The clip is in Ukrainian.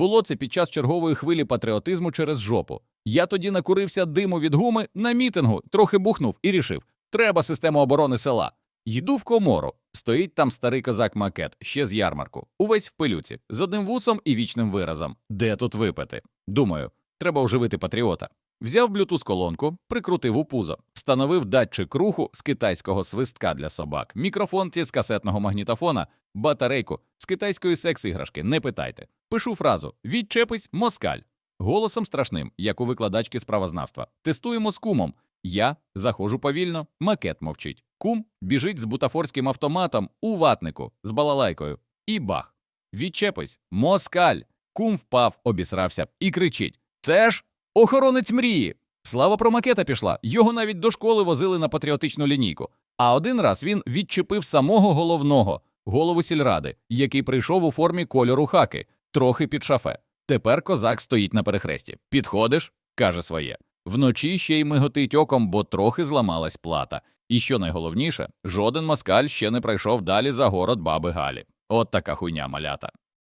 Було це під час чергової хвилі патріотизму через жопу. Я тоді накурився диму від гуми на мітингу, трохи бухнув і рішив: треба систему оборони села. Йду в комору. Стоїть там старий козак макет, ще з ярмарку, увесь в пилюці, з одним вусом і вічним виразом. Де тут випити? Думаю, треба оживити патріота. Взяв блютуз колонку, прикрутив у пузо, встановив датчик руху з китайського свистка для собак, мікрофон ті з касетного магнітофона, батарейку китайської секс-іграшки. Не питайте. Пишу фразу Відчепись, москаль. Голосом страшним, як у викладачки з правознавства. Тестуємо з кумом. Я заходжу повільно, макет мовчить. Кум біжить з бутафорським автоматом у ватнику з балалайкою. І бах. Відчепись, москаль. Кум впав, обісрався і кричить: Це ж охоронець мрії. Слава про макета пішла. Його навіть до школи возили на патріотичну лінійку. А один раз він відчепив самого головного, голову сільради, який прийшов у формі кольору хаки, трохи під шафе. Тепер козак стоїть на перехресті. Підходиш, каже своє. Вночі ще й миготить оком, бо трохи зламалась плата. І що найголовніше, жоден москаль ще не пройшов далі за город баби Галі. От така хуйня малята.